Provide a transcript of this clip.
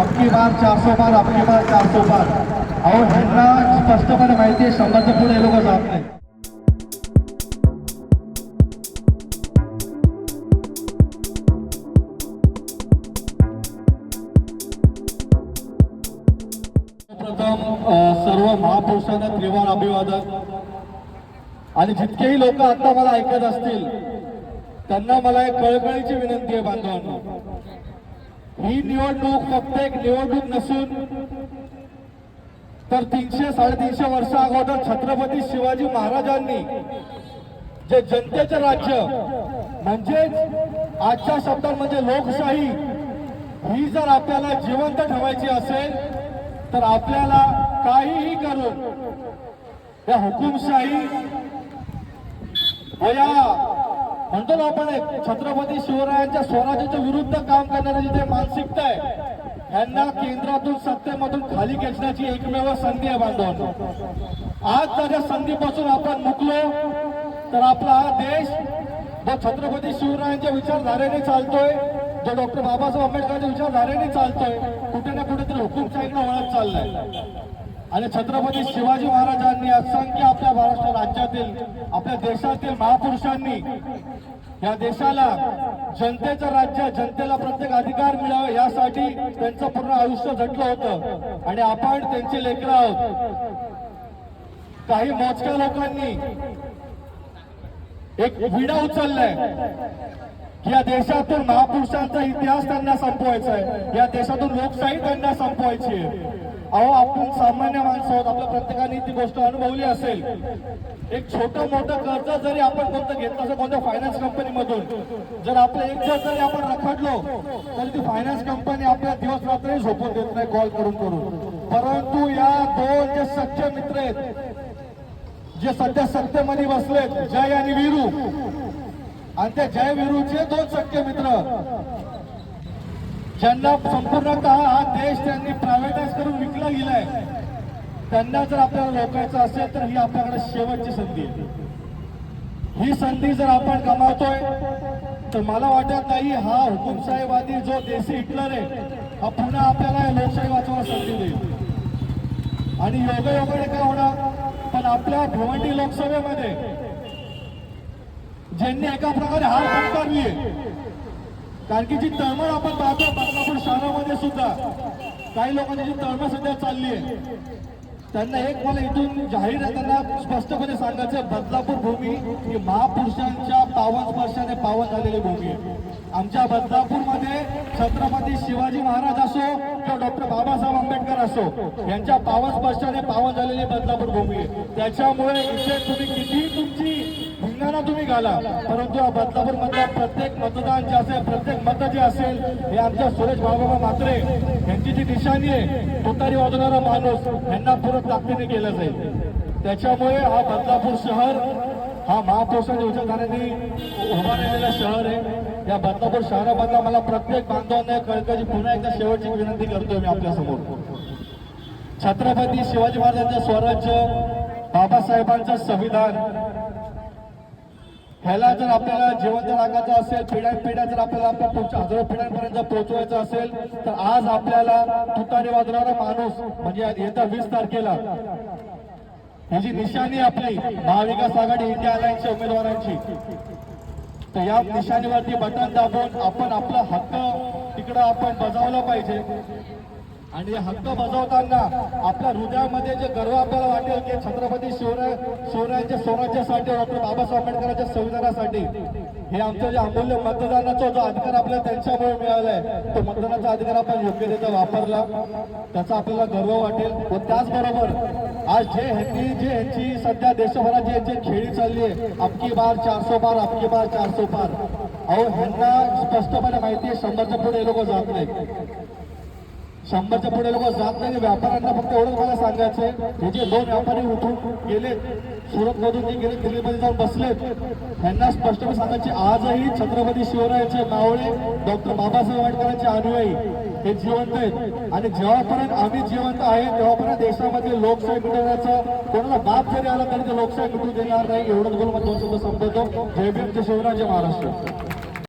अबकी बार चारशे बार अबकी बार चारशे बार। अहो ह्यांना स्पष्टपणे माहिती आहे शंभरच्या पुढे हे लोक जात नाही प्रथम सर्व महापुरुषांना त्रिवार अभिवादन. आणि जितकेही लोक आता मला ऐकत असतील त्यांना मला एक कळकळीची विनंती आहे बांधवांना. ही निवडणूक फक्त एक निवडणूक नसून तर तीनशे साडेतीनशे वर्ष अगोदर छत्रपती शिवाजी महाराजांनी जे जनतेचे राज्य म्हणजेच आजच्या शब्दात म्हणजे लोकशाही ही जर आपल्याला जिवंत ठेवायची असेल तर आपल्याला काहीही करून या हुकुमशाही या म्हणतो ना आपण एक छत्रपती शिवरायांच्या स्वराज्याच्या विरुद्ध काम करणारी जी मानसिकता आहे ह्यांना केंद्रातून सत्तेमधून खाली खेचण्याची एकमेव संधी आहे बांधवांनो आज जर या संधीपासून आपण मुकलो तर आपला हा देश जो छत्रपती शिवरायांच्या विचारधारेने चालतोय जो डॉक्टर बाबासाहेब आंबेडकरांच्या विचारधारेने चालतोय कुठे ना कुठेतरी हुकुमशाहीकडे वळत चाललाय. आणि छत्रपती शिवाजी महाराजांनी असंख्य आपल्या महाराष्ट्र राज्यातील आपल्या देशातील महापुरुषांनी या देशाला जनतेचं राज्य जनतेला प्रत्येक अधिकार मिळावा यासाठी त्यांचं पूर्ण आयुष्य झटलं होतं. आणि आपण त्यांचे लेकरं आहोत. काही मोजक्या लोकांनी एक विडा उचललाय की या देशातून महापुरुषांचा इतिहास त्यांना संपवायचा आहे. या देशातून लोकशाही त्यांना संपवायची आहे. अहो आपण सामान्य माणसं आहोत. आपल्या प्रत्येकाने ती गोष्ट अनुभवली असेल. एक छोटं मोठं कर्ज जरी आपण कोणतं घेतलं असेल कोणत्या फायनान्स कंपनीमधून जर आपलं एक दिवस जरी आपण रखडलो तर ती फायनान्स कंपनी आपल्या दिवस रात्री झोपून देत नाही कॉल करून करून. परंतु या दोन जे सच्चे मित्र आहेत जे सध्या सत्तेमध्ये बसलेत जय आणि वीरू आणि त्या जय वीरूचे दोन सख्य मित्र ज्यांना संपूर्णतः हा देश त्यांनी प्रायव्हेटाईज करून विकला गेलाय त्यांना जर आपल्याला रोखायचं असेल तर ही आपल्याकडे शेवटची संधी आहे. ही संधी जर आपण गमावतोय तर मला वाटत नाही हा हुकुमशाहीवादी जो देशी हिटलर आहे हा पुन्हा आपल्याला लोकशाही वाचवायला संधी देईल. आणि योगायोगाने काय होणार? पण आपल्या भिवंडी लोकसभेमध्ये ज्यांनी एका प्रकारे हार पत्कारली आहे कारण की जी तळमळ आपण पाहतो बदलापूर शहरामध्ये सुद्धा काही लोकांची जी तळमळ सध्या चालली आहे त्यांना एक मला इथून जाहीर आहे त्यांना स्पष्टपणे सांगायचं बदलापूर भूमी ही महापुरुषांच्या पावन स्पर्शाने पावन झालेली भूमी आहे. आमच्या बदलापूरमध्ये छत्रपती शिवाजी महाराज असो किंवा डॉक्टर बाबासाहेब आंबेडकर असो यांच्या पावन स्पर्शाने पावन झालेली बदलापूर भूमी आहे. त्याच्यामुळे इथे तुम्ही कितीही तुमची धिंगाणा तुम्ही घाला. परंतु या बदलापूरमधल्या प्रत्येक मतदान जे असेल प्रत्येक मत जे असेल हे आमच्या सुरेश बाबाबा म्हात्रे यांची जी निशाणी आहे तुतारी वाजवणारा माणूस यांना पूरक ताकदीने केलं जाईल. त्याच्यामुळे हा बदलापूर शहर हा महापोषण विचारधारेने उभा राहिलेलं शहर आहे. या बदलापूर शहरामधला मला प्रत्येक बांधवांना कळकळी पुन्हा एकदा शेवटची विनंती करतोय मी आपल्यासमोर. छत्रपती शिवाजी महाराजांचं स्वराज्य बाबासाहेबांचं संविधान ह्याला जर आपल्याला जिवंत राखायचं असेल पिढ्या पिढ्या जर आपल्याला आपल्या पुढच्या हजारो पिढ्यांपर्यंत पोहोचवायचं असेल तर आज आपल्याला तुतारी वाजवणारा माणूस म्हणजे येत्या वीस तारखेला ही जी निशाणी आपली महाविकास आघाडी इंडिया अलायन्सच्या उमेदवारांची. तर या निशाणीवरती बटन दाबून आपण आपला हक्क तिकडं आपण बजावला पाहिजे. आणि हे हक्क बजावताना आपल्या हृदयामध्ये जे गर्व आपल्याला वाटेल की छत्रपती शिवराय शिवरायांच्या स्वराज्यासाठी डॉक्टर बाबासाहेब आंबेडकरांच्या संविधानासाठी हे आमचं जे अमूल्य मतदानाचा जो अधिकार आपल्याला त्यांच्यामुळे मिळालाय तो मतदानाचा अधिकार आपण योग्यरित्या वापरला. त्याचा आपल्याला गर्व वाटेल. व त्याचबरोबर आज जे ह्यांनी जे ह्यांची सध्या देशभरात जे यांची खेळी चालली आहे अबकी बार चारसो बार अबकी बार चारसो पार. अहो ह्यांना स्पष्टपणे माहिती आहे शंभरच्या पुढे हे लोक जात नाही शंभरच्या पुढे लोक जात नाही व्यापाऱ्यांना फक्त एवढंच मला सांगायचं हे जे दोन व्यापारी उठून गेले सुरत मधून जे गेले दिल्लीमध्ये जाऊन बसलेत त्यांना स्पष्टपणे सांगायचे आजही छत्रपती शिवरायांचे मावळे डॉक्टर बाबासाहेब आंबेडकरांचे अनुयायी हे जिवंत आहेत. आणि जेव्हापर्यंत आम्ही जिवंत आहे तेव्हापर्यंत देशामध्ये लोकशाही मिटवण्याचा कोणाला बाप जरी आला तरी ते लोकशाही मिटू देणार नाही. एवढंच बोलून दोन शब्द संपवतो. जय भीम जय शिवराय महाराष्ट्र.